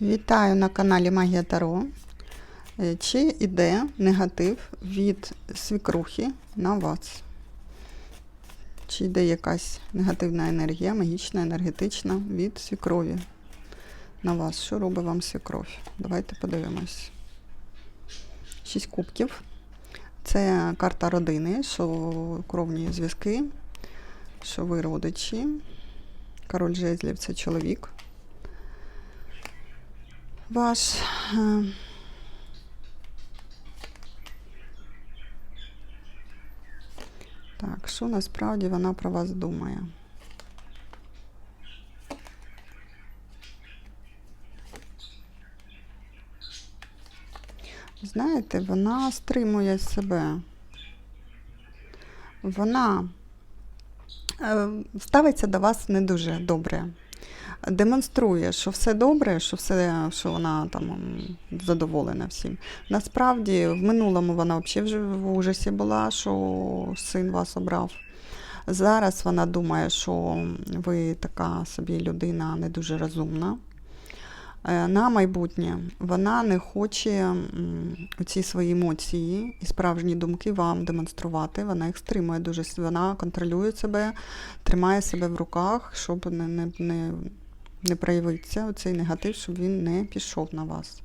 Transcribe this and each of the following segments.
Вітаю на каналі Магія Таро. Е, Чи йде негатив від свікрухи на вас? Чи йде якась негативна енергія, магічна, енергетична від свікрові на вас? Що робить вам свікров? Давайте подивимось. Шість кубків. Це карта родини, що кровні зв'язки, що ви родичі. Король жезлів це чоловік ваш. е, Так, що насправді вона про вас думає? Знаєте, вона стримує себе. Вона е, ставиться до вас не дуже добре демонструє, що все добре, що все, що вона там задоволена всім. Насправді, в минулому вона взагалі вже в ужасі була, що син вас обрав. Зараз вона думає, що ви така собі людина не дуже розумна. Е, На майбутнє вона не хоче ці свої емоції і справжні думки вам демонструвати. Вона їх стримує дуже. Вона контролює себе, тримає себе в руках, щоб не, не, не, не проявився цей негатив, щоб він не пішов на вас.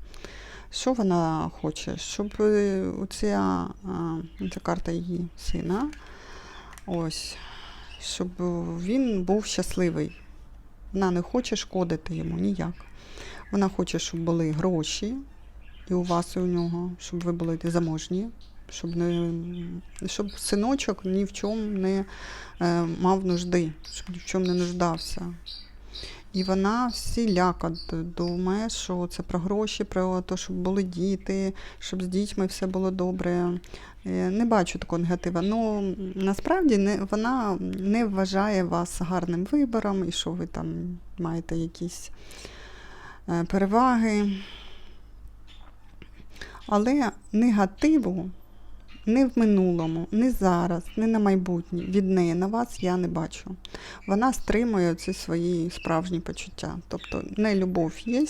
Що вона хоче? Щоб е, оця, ця карта її сина, ось, щоб він був щасливий. Вона не хоче шкодити йому ніяк. Вона хоче, щоб були гроші і у вас, і у нього, щоб ви були заможні, щоб, не, щоб синочок ні в чому не е, мав нужди, щоб ні в чому не нуждався. І вона всіляко думає, що це про гроші, про те, щоб були діти, щоб з дітьми все було добре. Е, Не бачу такого негатива. Ну насправді не, вона не вважає вас гарним вибором і що ви там маєте якісь е, переваги. Але негативу не в минулому, не зараз, не на майбутнє від неї на вас я не бачу. Вона стримує ці свої справжні почуття. Тобто не любов є,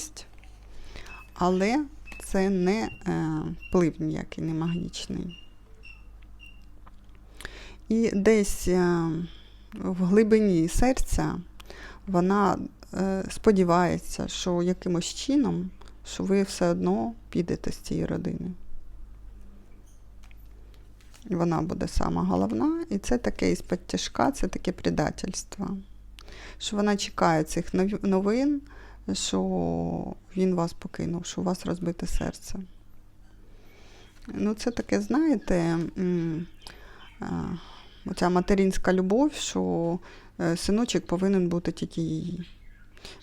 але це не е, вплив ніякий, не магічний. І десь е, в глибині серця вона е, сподівається, що якимось чином, що ви все одно підете з цієї родини. Вона буде сама головна, і це таке із підтяжка, це таке предательство. Що вона чекає цих новин, що він вас покинув, що у вас розбите серце. Ну, це таке, знаєте, оця материнська любов, що е, синочок повинен бути тільки її.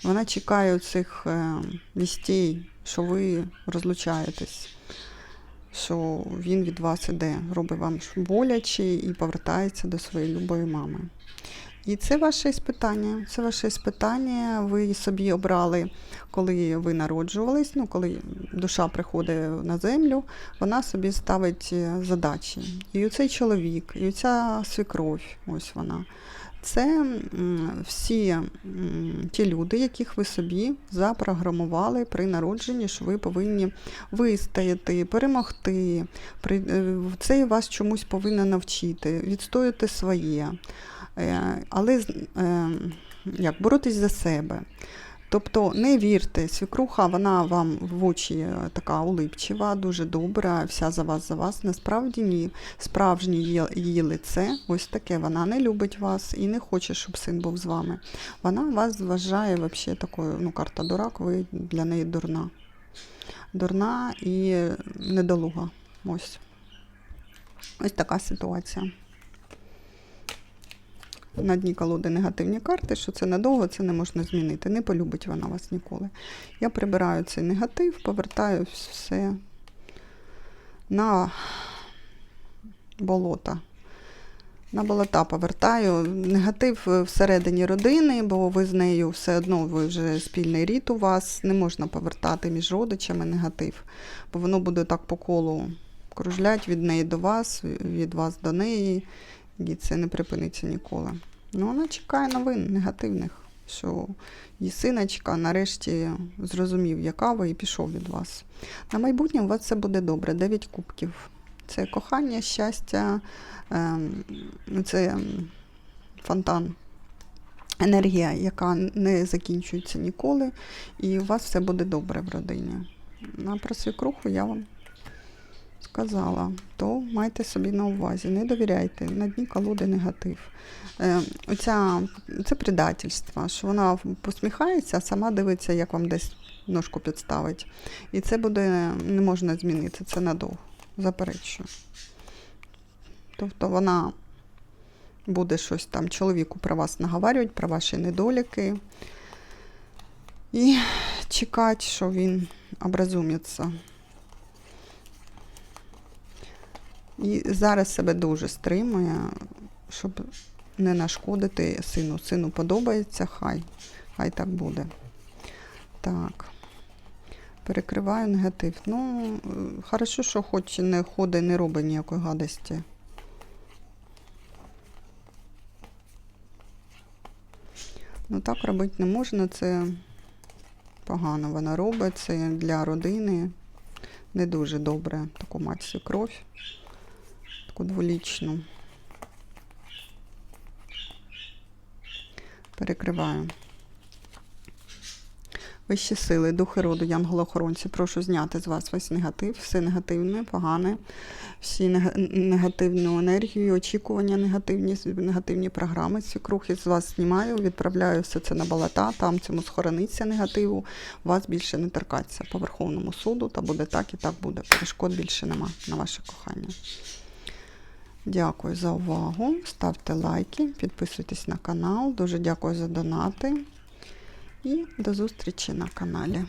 Вона чекає цих вістей, що ви розлучаєтесь що він від вас іде, робить вам боляче і повертається до своєї любої мами. І це ваше іспитання. Це ваше іспитання. Ви собі обрали, коли ви народжувались, ну, коли душа приходить на землю, вона собі ставить е, задачі. І оцей чоловік, і оця свекровь, ось вона. Це всі ті люди, яких ви собі запрограмували при народженні, що ви повинні вистояти, перемогти. Е, Це вас чомусь повинно навчити, відстояти своє. Е, Але е, як боротись за себе. Тобто не вірте, свікруха, вона вам в очі е, така улипчива, дуже добра, вся за вас за вас. Насправді ні. Справжнє її, її лице ось таке. Вона не любить вас і не хоче, щоб син був з вами. Вона вас вважає взагалі такою, ну, карта дурак, ви для неї дурна. Дурна і недолуга. Ось. Ось така ситуація. На дні колоди негативні карти, що це надовго, це не можна змінити. Не полюбить вона вас ніколи. Я прибираю цей негатив, повертаю все на болота. На болота повертаю. Негатив всередині родини, бо ви з нею все одно ви вже спільний рід у вас. Не можна повертати між родичами негатив, бо воно буде так по колу кружлять від неї до вас, від вас до неї, і це не припиниться ніколи. Ну, вона чекає новин негативних. що її синочка нарешті зрозумів, яка ви і пішов від вас. На майбутнє у вас все буде добре. Дев'ять кубків. Це кохання, щастя, ем, це фонтан. Енергія, яка не закінчується ніколи, і у вас все буде добре в родині. На про свекруху я вам сказала, то майте собі на увазі, не довіряйте, на дні колоди негатив. Е, оця, це предательство, що вона посміхається, а сама дивиться, як вам десь ножку підставить. І це буде не можна змінити, це надовго. Заперечую. Тобто вона буде щось там чоловіку про вас наговарювати, про ваші недоліки. І чекати, що він образумиться. І зараз себе дуже стримує, щоб не нашкодити сину. Сину подобається, хай. Хай так буде. Так. Перекриваю негатив. Ну, хорошо, що хоч не ходить, не робить ніякої гадості. Ну так робити не можна, це погано вона робить, це для родини не дуже добре таку мать свекровь, таку дволічну. Перекриваю. Вищі сили, духи роду, янголи-охоронці, прошу зняти з вас весь негатив, все негативне, погане, всі негативну енергію, очікування негативні, негативні програми. Свікрухи з вас знімаю, відправляю все це на балата, там цьому схорониться негативу, вас більше не торкаться по Верховному суду, та буде так і так буде. Перешкод більше нема на ваше кохання. Дякую за увагу. Ставте лайки, підписуйтесь на канал. Дуже дякую за донати. І до зустрічі на каналі.